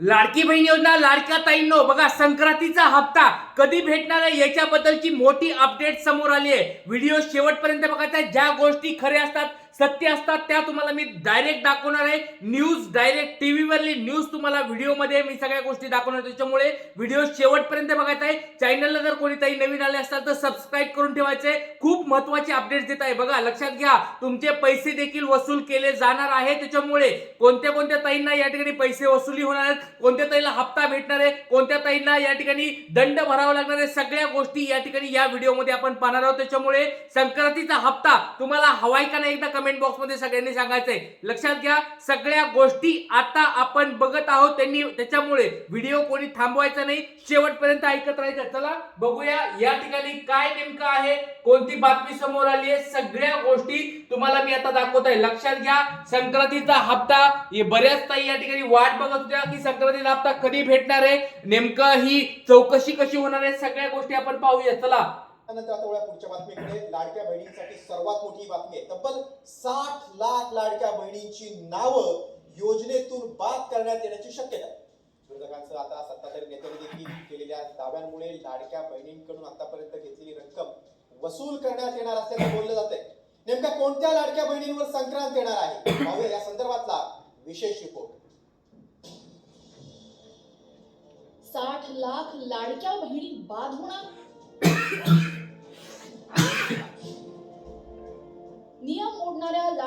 लाडकी बहीण योजना लाडक्या ताईंनो बघा संक्रांतीचा हप्ता कधी भेटणार आहे याच्याबद्दलची मोठी अपडेट समोर आली आहे. व्हिडिओ शेवटपर्यंत बघायचा ज्या गोष्टी खऱ्या असतात सत्य असतात त्या तुम्हाला मी डायरेक्ट दाखवणार आहे. न्यूज डायरेक्ट टीव्ही वरली न्यूज तुम्हाला व्हिडिओमध्ये मी सगळ्या गोष्टी दाखवणार आहे. त्याच्यामुळे व्हिडिओ शेवटपर्यंत बघायचा आहे. चॅनलला जर कोणी काही नवीन आले असतात तर सबस्क्राईब करून ठेवायचे खूप महत्त्वाचे अपडेट्स देत आहे. बघा लक्षात घ्या तुमचे पैसे देखील वसूल केले जाणार आहे. त्याच्यामुळे कोणत्या कोणत्या ताईंना या ठिकाणी पैसे वसुली होणार आहेत? कोणत्या ताईला हप्ता भेटणार आहे? कोणत्या ताईंना या ठिकाणी दंड भरावा लागणार आहे? सगळ्या गोष्टी या ठिकाणी या व्हिडिओमध्ये आपण पाहणार आहोत. त्याच्यामुळे संक्रांतीचा हप्ता तुम्हाला हवाय का नाही एकदा कमेंट बॉक्समध्ये सगळ्यांनी सांगायचंय. लक्षात घ्या सगळ्या गोष्टी आता आपण बघत आहोत. त्यांनी त्याच्यामुळे व्हिडिओ कोणी थांबवायचा नाही. शेवटपर्यंत ऐकत राहायचं. चला बघूया या ठिकाणी काय नेमकं आहे कोणती बातमी समोर आली आहे. सगळ्या गोष्टी तुम्हाला मी आता दाखवत आहे लक्षात घ्या संक्रांतीचा हप्ता बऱ्याच ताई या ठिकाणी वाट बघत होत्या की संक्रांतीचा हप्ता कधी भेटणार आहे? नेमकं ही चौकशी कशी होणार आहे? सगळ्या गोष्टी आपण पाहूया. चला. त्यानंतर आता वळूया पुढच्या बातमीकडे. लाडक्या बहिणींसाठी सर्वात मोठी बातमी आहे. तब्बल साठ लाख लाडक्या बहिणींची नावं योजनेतून बाद करण्यात येण्याची शक्यता आहे. विरोधकांचं आता सत्ताधारी नेत्यांनी देखील केलेल्या दाव्यांमुळे लाडक्या बहिणींकडून आतापर्यंत घेतलेली रक्कम वसूल करण्यात येणार असल्याचं बोललं जात आहे नेमक्या कोणत्या लाडक्या बहिणींवर संक्रांत येणार आहे? पाहूया या संदर्भातला विशेष रिपोर्ट. साठ लाख लाडक्या बहिणी बाद होणार?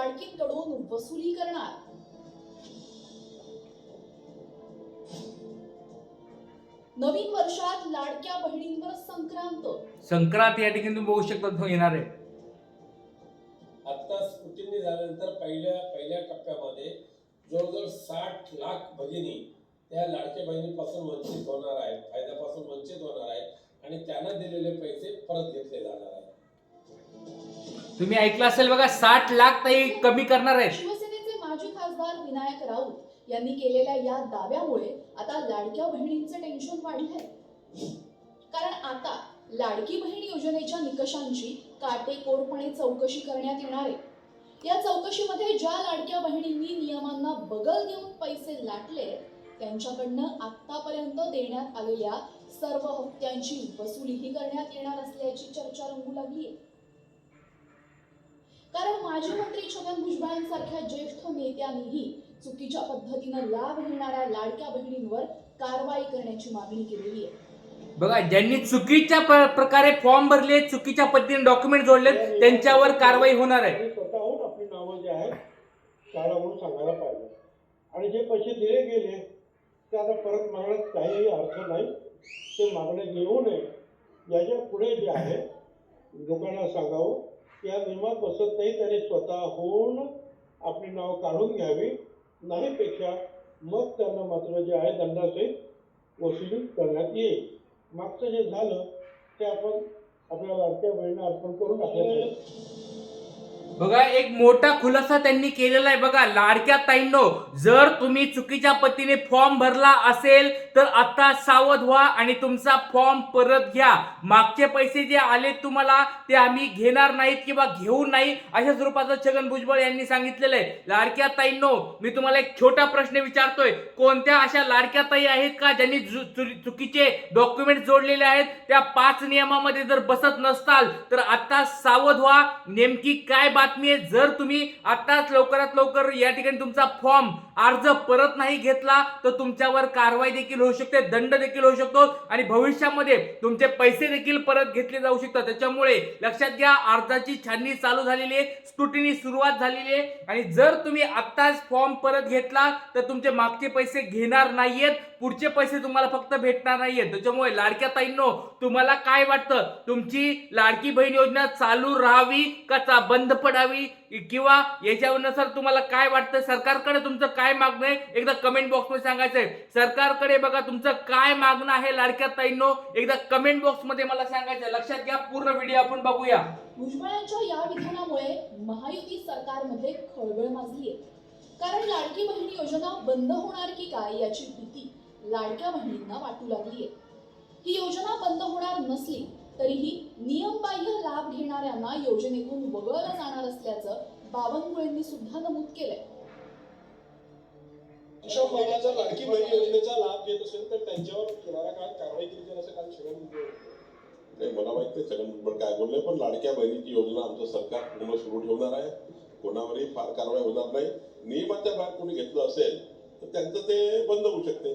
लाडकींकडून वसुली करणार. नवीन वर्षात लाडक्या बहिणींवर संक्रांत. संक्रांत या ठिकाणी तुम्ही बघू शकता तो येणार आहे. आता स्फुटिंग झाल्यानंतर पहिल्या पहिल्या टप्प्यामध्ये जवळजवळ साठ लाख भगिनी त्या लाडक्या बहिणीपासून वंचित होणार आहेत फायद्यापासून वंचित होणार आहेत आणि त्यांना दिलेले पैसे परत घेतले जाणार आहेत. तुम्ही ऐकलं असेल बघा साठ लाख ताई कमी करणार आहे शिवसेनेचे माजी खासदार विनायक राऊत यांनी केलेल्या या दाव्यामुळे आता लाडक्या बहिणींचं टेन्शन वाढलंय. कारण आता लाडकी बहीण योजनेच्या निकषांची काटेकोरपणे चौकशी करण्यात येणार आहे. या चौकशीमध्ये ज्या लाडक्या बहिणींनी नियमांना बगल देऊन पैसे लाटले त्यांच्याकडनं आतापर्यंत देण्यात आलेल्या सर्व हप्त्यांची वसुलीही करण्यात येणार असल्याची चर्चा रंगू लागली आहे कारण माजी मंत्री छगन भुजबळांसारख्या ज्येष्ठ नेत्यांनीही चुकीच्या पद्धतीनं लाभ घेणाऱ्या लाडक्या बहिणींवर कारवाई करण्याची मागणी केलेली आहे. बघा ज्यांनी चुकीच्या प्र- प्रकारे फॉर्म भरले चुकीच्या पद्धतीने डॉक्युमेंट जोडले त्यांच्यावर कारवाई होणार आहे. आणि स्वतःहून आपली नावं जे आहेत काढा म्हणून सांगायला पाहिजे. आणि जे पैसे दिले गेले ते आता परत मागण्यात काहीही अर्थ नाही. ते मागणे घेऊ नये. याच्यापुढे जे आहे लोकांना सांगावं या नियमात बसत नाही त्याने स्वतःहून आपली नावं काढून घ्यावी. नाहीपेक्षा मग त्यांना मात्र जे आहे दंडासहित वसुली करण्यात येईल. मागचं जे झालं ते आपण आपल्या लाडक्या बहिणींना अर्पण करून टाकलं पाहिजे बघा एक मोठा खुलासा त्यांनी केलेला आहे बघा लाडक्या ताईंनो जर तुम्ही चुकीच्या पतीने फॉर्म भरला असेल तर आता सावध व्हा आणि तुमचा फॉर्म परत घ्या. मागचे पैसे जे आले तुम्हाला ते आम्ही घेणार नाहीत किंवा घेऊ नाही अशा स्वरूपाचं छगन भुजबळ यांनी सांगितलेलं आहे. लाडक्या ताईंनो मी तुम्हाला एक छोटा प्रश्न विचारतोय. कोणत्या अशा लाडक्या ताई आहेत का ज्यांनी चुकीचे डॉक्युमेंट जोडलेले आहेत? त्या पाच नियमामध्ये जर बसत नसताल तर आता सावध व्हा. नेमकी काय बात बातमी आहे जर तुम्ही आत्ताच लवकरात लवकर या ठिकाणी तुमचा फॉर्म अर्ज परत नाही घेतला तर तुमच्यावर कारवाई देखील होऊ शकते दंड देखील होऊ शकतो आणि भविष्यामध्ये तुमचे पैसे देखील परत घेतले जाऊ शकतात. त्याच्यामुळे लक्षात घ्या अर्जाची छाननी चालू झालेली आहे स्टुटीनी सुरुवात झालेली आहे आणि जर तुम्ही आत्ताच फॉर्म परत घेतला तर तुमचे मागचे पैसे घेणार नाहीयेत पुढचे पैसे तुम्हाला फक्त भेटणार नाहीयेत. त्याच्यामुळे लाडक्या ताईंनो तुम्हाला काय वाटतं? तुमची लाडकी बहीण योजना चालू राहावी का बंद पडावी? किंवा याच्यानुसार तुम्हाला काय वाटतं सरकारकडे तुमचं काय मागणं आहे एकदा कमेंट बॉक्समध्ये सांगायचंय. सरकारकडे बघा तुमचं काय मागणं आहे लाडक्या ताईंनो एकदा कमेंट बॉक्समध्ये मला सांगायचं लक्षात घ्या पूर्ण व्हिडिओ आपण बघूया. भुजबळांच्या या विधानामुळे महायुती सरकारमध्ये खळबळ माजली आहे कारण लाडकी बहीण योजना बंद होणार की काय याची भीती लाडक्या बहिणींना वाटू लागली आहे ही योजना बंद होणार नसली तरीही नियमबाह्य लाभ घेणाऱ्यांना योजनेतून वगळलं जाणार असल्याचं बावनकुळेंनी सुद्धा नमूद केलंय. अशा महिलाचा लाडकी बहीण योजनेचा लाभ घेत असेल तर त्यांच्यावर येणाऱ्या काळात कारवाई केली जाईल असं काल छगन. नाही मला माहीत नाही छगन भुजबळ काय बोलले पण लाडक्या बहिणीची योजना आमचं सरकार पूर्ण सुरू ठेवणार आहे. कोणावरही फार कारवाई होणार नाही. नियमाच्या बाहेर कोणी घेतलं असेल तर त्यांचं ते बंद होऊ शकते.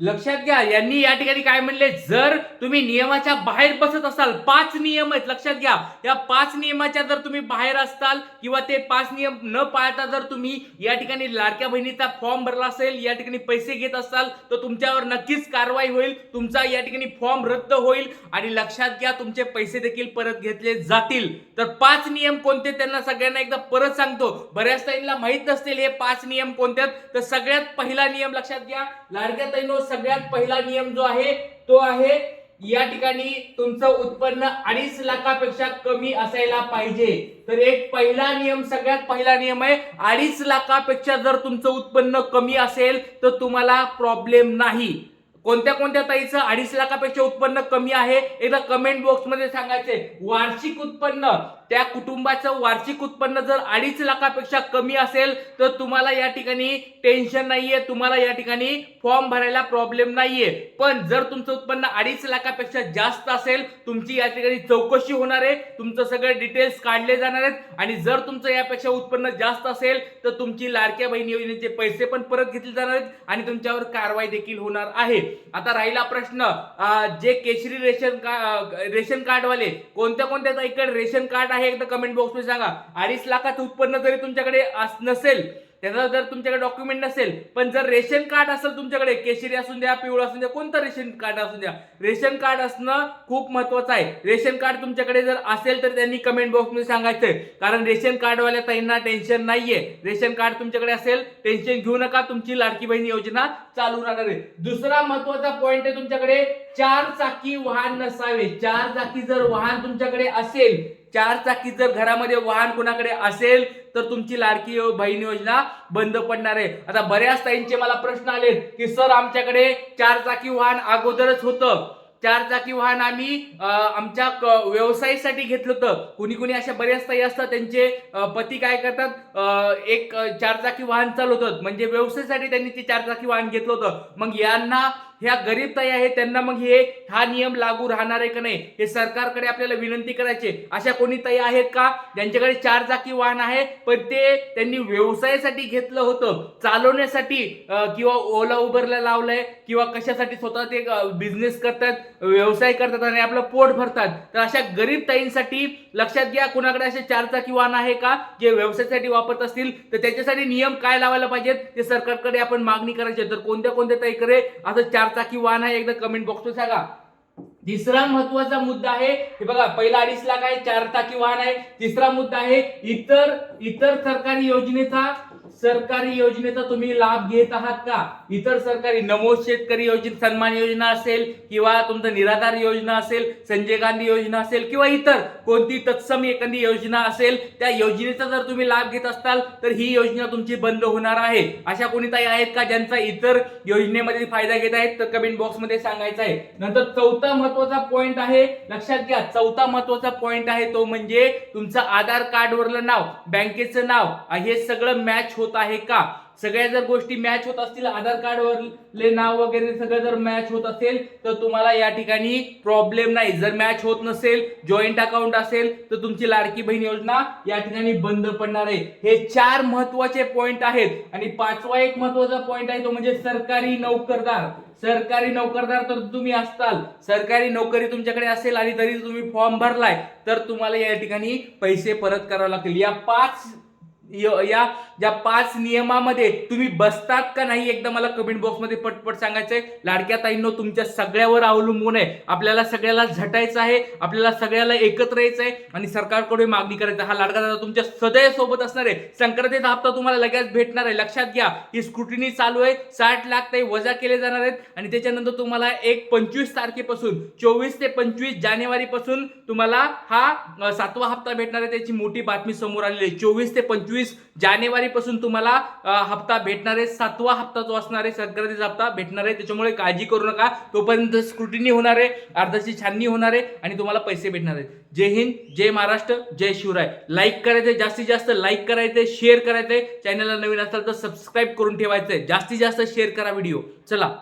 लक्षात घ्या यांनी या ठिकाणी काय म्हणले? जर तुम्ही नियमाच्या बाहेर बसत असाल पाच नियम आहेत लक्षात घ्या. या पाच नियमाच्या जर तुम्ही बाहेर असताल किंवा ते पाच नियम न पाळता जर तुम्ही या ठिकाणी लाडक्या बहिणीचा फॉर्म भरला असेल या ठिकाणी पैसे घेत असाल तर तुमच्यावर नक्कीच कारवाई होईल तुमचा या ठिकाणी फॉर्म रद्द होईल आणि लक्षात घ्या तुमचे पैसे देखील परत घेतले जातील. तर पाच नियम कोणते त्यांना सगळ्यांना एकदा परत सांगतो. बऱ्याच ताईंना माहीत नसतील हे पाच नियम कोणते आहेत. तर सगळ्यात पहिला नियम लक्षात घ्या. लाडक्या ताईनो सगळ्यात पहिला नियम जो आहे तो आहे या ठिकाणी तुमचं उत्पन्न अडीच लाखापेक्षा कमी असायला पाहिजे. तर एक पहिला नियम सगळ्यात पहिला नियम आहे अडीच लाखापेक्षा जर तुमचं उत्पन्न कमी असेल तर तुम्हाला प्रॉब्लेम नाही. कोणत्या कोणत्या ताईचं अडीच लाखापेक्षा उत्पन्न कमी आहे? एकदा कमेंट बॉक्समध्ये सांगायचे सांगायचंय. वार्षिक उत्पन्न त्या कुटुंबाचं वार्षिक उत्पन्न जर अडीच लाखापेक्षा कमी असेल तर तुम्हाला या ठिकाणी टेन्शन नाहीये. तुम्हाला या ठिकाणी फॉर्म भरायला प्रॉब्लेम नाहीये. पण जर तुमचं उत्पन्न अडीच लाखापेक्षा जास्त असेल तुमची या ठिकाणी चौकशी होणार आहे. तुमचं सगळे डिटेल्स काढले जाणार आहेत. आणि जर तुमचं यापेक्षा उत्पन्न जास्त असेल तर तुमची लाडक्या बहिणी योजनेचे पैसे पण परत घेतले जाणार आहेत आणि तुमच्यावर कारवाई देखील होणार आहे. आता राहिला प्रश्न जे केशरी रेशन का रेशन कार्डवाले कोणत्या कोणत्या इकडे रेशन कार्ड आहे एकदा कमेंट बॉक्समध्ये सांगा. अडीच लाखाचं उत्पन्न जरी तुमच्याकडे नसेल त्याचा जर तुमच्याकडे डॉक्युमेंट नसेल पण जर रेशन कार्ड असेल तुमच्याकडे केशरी असून द्या पिवळं असून द्या कोणतं रेशन कार्ड असून द्या रेशन कार्ड असणं खूप महत्वाचं आहे. रेशन कार्ड तुमच्याकडे जर असेल तर त्यांनी कमेंट बॉक्समध्ये सांगायचंय कारण रेशन कार्डवाल्या ताईंना टेन्शन नाहीये. रेशन कार्ड तुमच्याकडे असेल टेन्शन घेऊ नका तुमची लाडकी बहीण योजना चालू राहणार आहे. दुसरा महत्त्वाचा पॉईंट आहे तुमच्याकडे चार चाकी वाहन नसावे. चार चाकी जर वाहन तुमच्याकडे असेल चार चाकी जर घरामध्ये वाहन कोणाकडे असेल तर तुमची लाडकी बहीण योजना बंद पडणार आहे. आता बऱ्याच ताईंचे मला प्रश्न आले की सर आमच्याकडे चार चाकी वाहन अगोदरच होतं. चार चाकी वाहन आम्ही आमच्या व्यवसायासाठी घेतलं होतं. कुणी कुणी अशा बऱ्याच ताई असतात त्यांचे पती काय करतात? एक चार चाकी वाहन चालवतात. म्हणजे व्यवसायासाठी त्यांनी ते चार चाकी वाहन घेतलं होतं. मग यांना ह्या गरीब ताई आहे त्यांना मग हे हा नियम लागू राहणार आहे का नाही हे सरकारकडे आपल्याला विनंती करायचे अशा कोणी ताई आहेत का? ज्यांच्याकडे चार चाकी वाहन आहे पण ते त्यांनी व्यवसायासाठी घेतलं होतं. चालवण्यासाठी किंवा ओला उबरला लावलंय किंवा कशासाठी स्वतः ते बिझनेस करतात व्यवसाय करतात आणि आपलं पोट भरतात. तर अशा गरीब ताईंसाठी लक्षात घ्या कुणाकडे असे चार चाकी वाहन आहे का जे व्यवसायासाठी वापरत असतील तर त्याच्यासाठी नियम काय लावायला पाहिजेत ते सरकारकडे आपण मागणी करायची तर कोणत्या कोणत्या ताईकडे असं चार चाकी वाहन आहे एकदा कमेंट बॉक्सवर सांगा. तिसरा महत्त्वाचा मुद्दा आहे हे बघा पहिला अडीच लाख आहे चार चाकी वाहन आहे तिसरा मुद्दा आहे इतर इतर सरकारी योजनेचा सरकारी योजनेचा तुम्ही लाभ घेत आहात का? इतर सरकारी नमोद शेतकरी योजना सन्मान योजना असेल किंवा तुमचं निराधार योजना असेल संजय गांधी योजना असेल किंवा इतर कोणती तत्सम एखादी योजना असेल त्या योजनेचा जर तुम्ही लाभ घेत असताल तर ही योजना तुमची बंद होणार आहे. अशा कोणी आहेत का ज्यांचा इतर योजनेमध्ये फायदा घेत आहेत? तर कमेंट बॉक्समध्ये सांगायचं आहे. नंतर चौथा महत्त्वाचा पॉइंट आहे. लक्षात घ्या चौथा महत्त्वाचा पॉइंट आहे तो म्हणजे तुमचं आधार कार्ड वरलं नाव बँकेचं नाव हे सगळं मॅच होत आहे का? सगळ्या जर गोष्टी मॅच होत असतील आधार कार्ड वरले नाव वगैरे सगळं जर मॅच होत असेल तर तुम्हाला या ठिकाणी प्रॉब्लेम नाही. जर मॅच होत नसेल जॉईंट अकाउंट असेल तर तुमची लाडकी बहीण योजना या ठिकाणी बंद पडणार आहे. हे चार महत्त्वाचे पॉइंट आहेत. आणि पाचवा एक महत्त्वाचा पॉइंट आहे तो म्हणजे सरकारी नोकरदार. सरकारी नोकरदार तर तुम्ही असताल. सरकारी नोकरी तुमच्याकडे असेल आणि तरी तुम्ही फॉर्म भरलाय तर तुम्हाला या ठिकाणी पैसे परत करावे लागतील. या पाच या ज्या पाच नियमामध्ये तुम्ही बसतात का नाही एकदा मला कमेंट बॉक्समध्ये पटपट सांगायचंय. लाडक्या ताईंनो तुमच्या सगळ्यावर अवलंबून आहे. आपल्याला सगळ्याला झटायचं आहे आपल्याला सगळ्याला एकत्र यायचं आहे आणि सरकारकडे मागणी करायचं हा लाडका दादा तुमच्या सदैव सोबत असणार आहे. संक्रांतीचा हप्ता तुम्हाला लगेच भेटणार आहे. लक्षात घ्या ही स्क्रुटिनी चालू आहे. साठ लाख ते वजा केले जाणार आहेत. आणि त्याच्यानंतर तुम्हाला एक पंचवीस तारखेपासून चोवीस ते पंचवीस जानेवारी पासून तुम्हाला हा सातवा हप्ता भेटणार आहे. त्याची मोठी बातमी समोर आलेली आहे. चोवीस ते पंचवीस जानेवारी तारीखपासून तुम्हाला हप्ता भेटणार आहे सातवा हप्ता जो असणार आहे संक्रांतीचा हप्ता भेटणार आहे त्याच्यामुळे काळजी करू नका. तोपर्यंत स्क्रुटिनी होणार आहे अर्धाची छाननी होणार आहे आणि तुम्हाला पैसे भेटणार आहेत. जय हिंद जय महाराष्ट्र जय शिवराय. लाईक करायचं जास्तीत जास्त लाईक करायचं शेअर करायचं चॅनलला नवीन असाल तर सबस्क्राईब करून ठेवायचंय. जास्तीत जास्त शेअर करा व्हिडिओ चला.